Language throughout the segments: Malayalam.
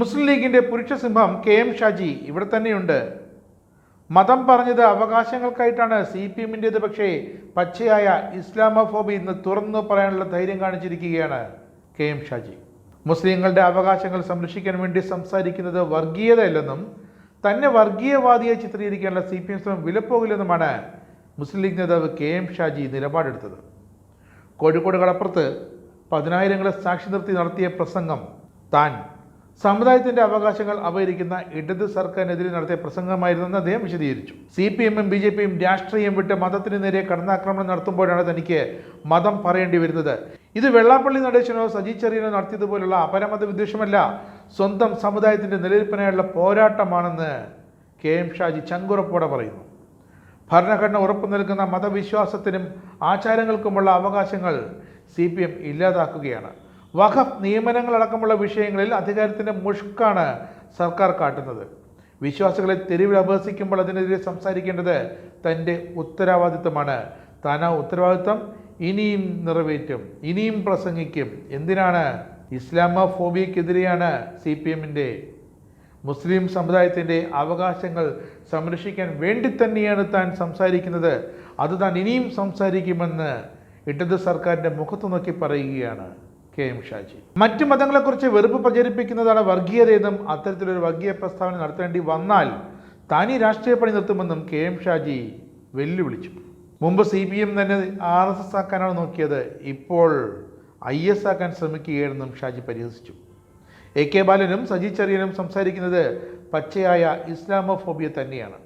മുസ്ലിം ലീഗിന്റെ പുരുഷ സിംഹം കെ എം ഷാജി ഇവിടെ തന്നെയുണ്ട്. മതം പറഞ്ഞത് അവകാശങ്ങൾക്കായിട്ടാണ്. സി പി എമ്മിന്റേത് പക്ഷേ പച്ചയായ ഇസ്ലാമോഫോബി ഇന്ന് തുറന്നു പറയാനുള്ള ധൈര്യം കാണിച്ചിരിക്കുകയാണ് കെ എം ഷാജി. മുസ്ലിങ്ങളുടെ അവകാശങ്ങൾ സംരക്ഷിക്കാൻ വേണ്ടി സംസാരിക്കുന്നത് വർഗീയതയല്ലെന്നും തന്നെ വർഗീയവാദിയെ ചിത്രീകരിക്കാനുള്ള സി പി എം ശ്രമം വിലപ്പോകില്ലെന്നുമാണ് മുസ്ലിം ലീഗ് നേതാവ് കെ എം ഷാജി നിലപാടെടുത്തത്. കോഴിക്കോട് കടപ്പുറത്ത് പതിനായിരങ്ങളെ സാക്ഷി നിർത്തി നടത്തിയ പ്രസംഗം താൻ സമുദായത്തിന്റെ അവകാശങ്ങൾ അപഹരിക്കുന്ന ഇടത് സർക്കാരിനെതിരെ നടത്തിയ പ്രസംഗമായിരുന്നെന്ന് അദ്ദേഹം വിശദീകരിച്ചു. സി പി എമ്മും ബി ജെ പിയും രാഷ്ട്രീയം വിട്ട് മതത്തിന് നേരെ കടന്നാക്രമണം നടത്തുമ്പോഴാണ് തനിക്ക് മതം പറയേണ്ടി വരുന്നത്. ഇത് വെള്ളാപ്പള്ളി നടേശനോ സജി ചെറിയനോ നടത്തിയതുപോലുള്ള അപരമത വിദ്വേഷമല്ല സ്വന്തം സമുദായത്തിന്റെ നിലനിൽപ്പിനായുള്ള പോരാട്ടമാണെന്ന് കെ എം ഷാജി ചങ്കുറപ്പോടെ പറയുന്നു. ഭരണഘടന ഉറപ്പു നൽകുന്ന മതവിശ്വാസത്തിനും ആചാരങ്ങൾക്കുമുള്ള അവകാശങ്ങൾ സി പി എം ഇല്ലാതാക്കുകയാണ്. വഖഫ് നിയമനങ്ങളടക്കമുള്ള വിഷയങ്ങളിൽ അധികാരത്തിന്റെ മുഷ്കാണ് സർക്കാർ കാട്ടുന്നത്. വിശ്വാസികളെ തെരുവിൽ അപഹസിക്കുമ്പോൾ അതിനെതിരെ സംസാരിക്കേണ്ടത് തന്റെ ഉത്തരവാദിത്തമാണ്. താൻ ആ ഉത്തരവാദിത്തം ഇനിയും നിറവേറ്റും ഇനിയും പ്രസംഗിക്കും. എന്തിനാണ് ഇസ്ലാമോഫോബിയക്കെതിരെയാണ് സി പി എമ്മിന്റെ മുസ്ലിം സമുദായത്തിന്റെ അവകാശങ്ങൾ സംരക്ഷിക്കാൻ വേണ്ടി തന്നെയാണ് താൻ സംസാരിക്കുന്നത്. അത് താൻ ഇനിയും സംസാരിക്കുമെന്ന് ഇടത് സർക്കാരിന്റെ മുഖത്ത് നോക്കി പറയുകയാണ്. K M Shaji. മറ്റു മതങ്ങളെക്കുറിച്ച് വെറുപ്പ് പ്രചരിപ്പിക്കുന്നതാണ് വർഗീയതയെന്നും അത്തരത്തിലൊരു വർഗീയ പ്രസ്താവന നടത്തേണ്ടി വന്നാൽ തനി രാഷ്ട്രീയ പണി നിർത്തുമെന്നും കെ എം ഷാജി വെല്ലുവിളിച്ചു. മുമ്പ് സി പി എം തന്നെ ആർ എസ് എസ് ആക്കാനാണ് നോക്കിയത്. ഇപ്പോൾ ഐ എസ് ആക്കാൻ ശ്രമിക്കുകയാണെന്നും ഷാജി പരിഹസിച്ചു. എ കെ ബാലനും സജി ചെറിയനും സംസാരിക്കുന്നത് പച്ചയായ ഇസ്ലാമോഫോബിയ തന്നെയാണ്.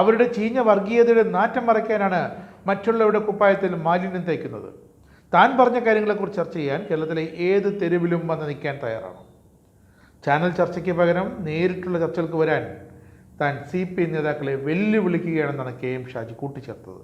അവരുടെ ചീഞ്ഞ വർഗീയതയുടെ നാറ്റം മറയ്ക്കാനാണ് മറ്റുള്ളവരുടെ കുപ്പായത്തിൽ മാലിന്യം തേക്കുന്നത്. താൻ പറഞ്ഞ കാര്യങ്ങളെക്കുറിച്ച് ചർച്ച ചെയ്യാൻ കേരളത്തിലെ ഏത് തെരുവിലും വന്ന് നിൽക്കാൻ തയ്യാറാണ്. ചാനൽ ചർച്ചയ്ക്ക് പകരം നേരിട്ടുള്ള ചർച്ചകൾക്ക് വരാൻ താൻ സി പി നേതാക്കളെ വെല്ലുവിളിക്കുകയാണെന്നാണ് കെ എം ഷാജി കൂട്ടിച്ചേർത്തത്.